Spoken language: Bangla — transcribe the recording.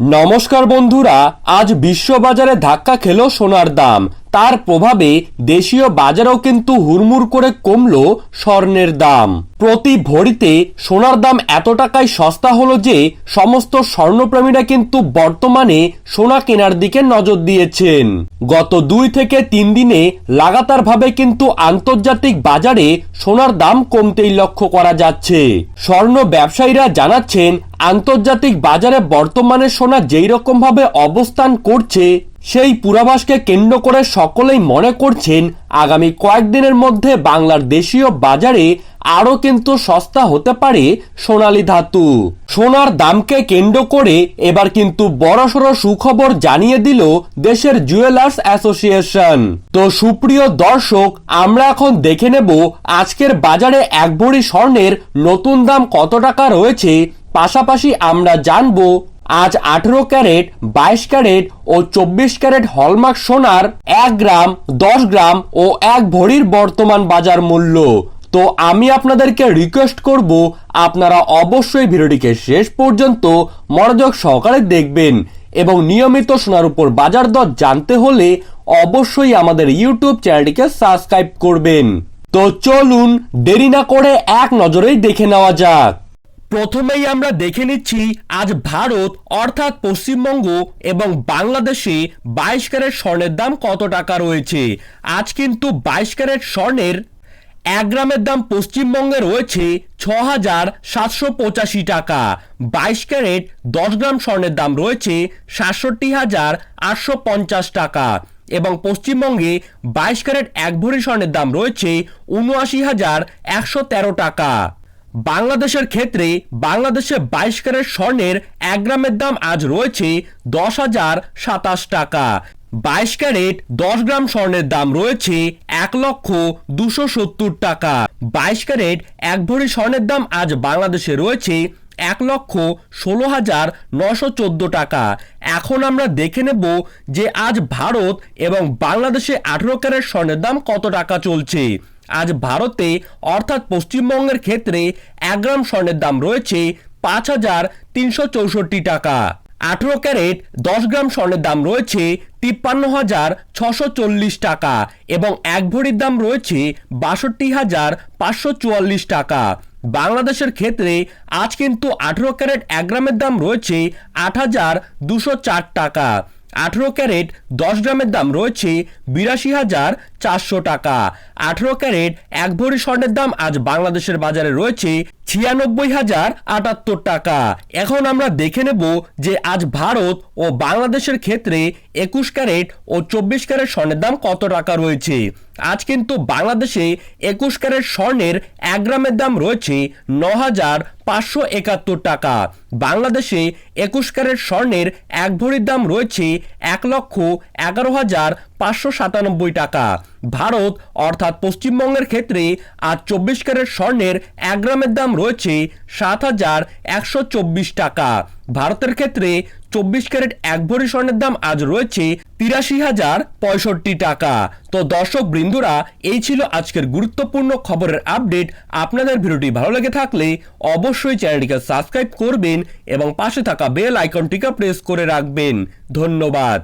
নমস্কার বন্ধুরা আজ বিশ্ববাজারে ধাক্কা খেল সোনার দাম। তার প্রভাবে দেশীয় বাজারেও কিন্তু হুড়মুড় করে কমল স্বর্ণের দাম। প্রতি ভরিতে সোনার দাম এত টাকায় সস্তা হলো যে সমস্ত স্বর্ণপ্রেমীরা কিন্তু বর্তমানে সোনা কেনার দিকে নজর দিয়েছেন। গত দুই থেকে তিন দিনে লাগাতারভাবে কিন্তু আন্তর্জাতিক বাজারে সোনার দাম কমতেই লক্ষ্য করা যাচ্ছে। স্বর্ণ ব্যবসায়ীরা জানাচ্ছেন, আন্তর্জাতিক বাজারে বর্তমানে সোনা যেই রকম ভাবে অবস্থান করছে সেই পূর্বাভাসকে কেন্দ্র করে সকলেই মনে করছেন আগামী কয়েকদিনের মধ্যে বাংলার দেশীয় বাজারে আরও কিন্তু সস্তা হতে পারে সোনালী ধাতু। সোনার দামকে কেন্দ্র করে এবার কিন্তু বড়সড় সুখবর জানিয়ে দিল দেশের জুয়েলার্স অ্যাসোসিয়েশন। তো সুপ্রিয় দর্শক, আমরা এখন দেখে নেব আজকের বাজারে এক ভরি স্বর্ণের নতুন দাম কত টাকা রয়েছে। পাশাপাশি আমরা জানব আজ আঠেরো ক্যারেট, বাইশ ক্যারেট ও চব্বিশ ক্যারেট হলমার্ক সোনার এক গ্রাম, দশ গ্রাম ও এক ভরির বর্তমান বাজার মূল্য। তো আমি আপনাদেরকে রিকোয়েস্ট করব, আপনারা অবশ্যই ভিডিওটিকে শেষ পর্যন্ত মনোযোগ সহকারে দেখবেন এবং নিয়মিত সোনার উপর বাজার দর জানতে হলে অবশ্যই আমাদের ইউটিউব চ্যানেলটিকে সাবস্ক্রাইব করবেন। তো চলুন দেরি না করে এক নজরেই দেখে নেওয়া যাক। প্রথমেই আমরা দেখে নিচ্ছি আজ ভারত, অর্থাৎ পশ্চিমবঙ্গ এবং বাংলাদেশে বাইশ ক্যারেট স্বর্ণের দাম কত টাকা রয়েছে? আজ কিন্তু বাইশ ক্যারেট স্বর্ণের এক গ্রামের দাম পশ্চিমবঙ্গে রয়েছে ছ হাজার সাতশো পঁচাশি টাকা। বাইশ ক্যারেট দশ গ্রাম স্বর্ণের দাম রয়েছে সাতষট্টি হাজার আটশো পঞ্চাশ টাকা। এবং পশ্চিমবঙ্গে বাইশ ক্যারেট এক ভরি স্বর্ণের দাম রয়েছে উনআশি হাজার একশো তেরো টাকা। বাংলাদেশের ক্ষেত্রে বাংলাদেশে বাইশ ক্যারেট স্বর্ণের এক গ্রামের দাম আজ রয়েছে দশ হাজার সাতাশ টাকা। বাইশ ক্যারেট দশ গ্রাম স্বর্ণের দাম রয়েছে এক লক্ষ দুশো সত্তর টাকা। বাইশ ক্যারেট এক ভরি স্বর্ণের দাম আজ বাংলাদেশে রয়েছে এক লক্ষ ষোলো হাজার নশো চোদ্দ টাকা। এখন আমরা দেখে নেব যে আজ ভারত এবং বাংলাদেশে আঠেরো ক্যারেট স্বর্ণের দাম কত টাকা চলছে। আজ ভারতে, অর্থাৎ পশ্চিমবঙ্গের ক্ষেত্রে এক গ্রাম স্বর্ণের দাম রয়েছে পাঁচ হাজার তিনশো চৌষট্টি টাকা। আঠেরো ক্যারেট দশ গ্রাম স্বর্ণের দাম রয়েছে তিপ্পান্ন হাজার ছশো চল্লিশ টাকা এবং এক ভরির দাম রয়েছে বাষট্টি হাজার পাঁচশো চুয়াল্লিশ টাকা। বাংলাদেশের ক্ষেত্রে আজ কিন্তু আঠেরো ক্যারেট এক গ্রামের দাম রয়েছে আট হাজার দুশো চার টাকা। আঠেরো ক্যারেট দশ গ্রামের দাম রয়েছে বিরাশি হাজার চারশো টাকা। আঠেরো ক্যারেট এক ভরি স্বর্ণের দাম আজ বাংলাদেশের বাজারে রয়েছে ছিয়ানব্বই হাজার আটাত্তর টাকা। এখন আমরা দেখে নেব যে আজ ভারত ও বাংলাদেশের ক্ষেত্রে একুশ ক্যারেট ও চব্বিশ ক্যারেট স্বর্ণের দাম কত টাকা রয়েছে? আজ কিন্তু বাংলাদেশে একুশ ক্যারেট স্বর্ণের এক গ্রামের দাম রয়েছে ন হাজার পাঁচশো একাত্তর টাকা। বাংলাদেশে একুশ ক্যারেট স্বর্ণের এক ভরির দাম রয়েছে এক লক্ষ এগারো হাজার পাঁচশো সাতানব্বই টাকা। ভারত, অর্থাৎ পশ্চিমবঙ্গের ক্ষেত্রে আজ চব্বিশ ক্যারেট স্বর্ণের এক গ্রামের দাম রয়েছে সাত হাজার একশো চব্বিশ টাকা। ভারতের ক্ষেত্রে চব্বিশ ক্যারেট এক ভরি স্বর্ণের দাম আজ রয়েছে তিরাশি হাজার পঁয়ষট্টি টাকা। তো দর্শক বৃন্দুরা, এই ছিল আজকের গুরুত্বপূর্ণ খবরের আপডেট। আপনাদের ভিডিওটি ভালো লেগে থাকলে অবশ্যই চ্যানেলটিকে সাবস্ক্রাইব করবেন এবং পাশে থাকা বেল আইকনটিকে প্রেস করে রাখবেন। ধন্যবাদ।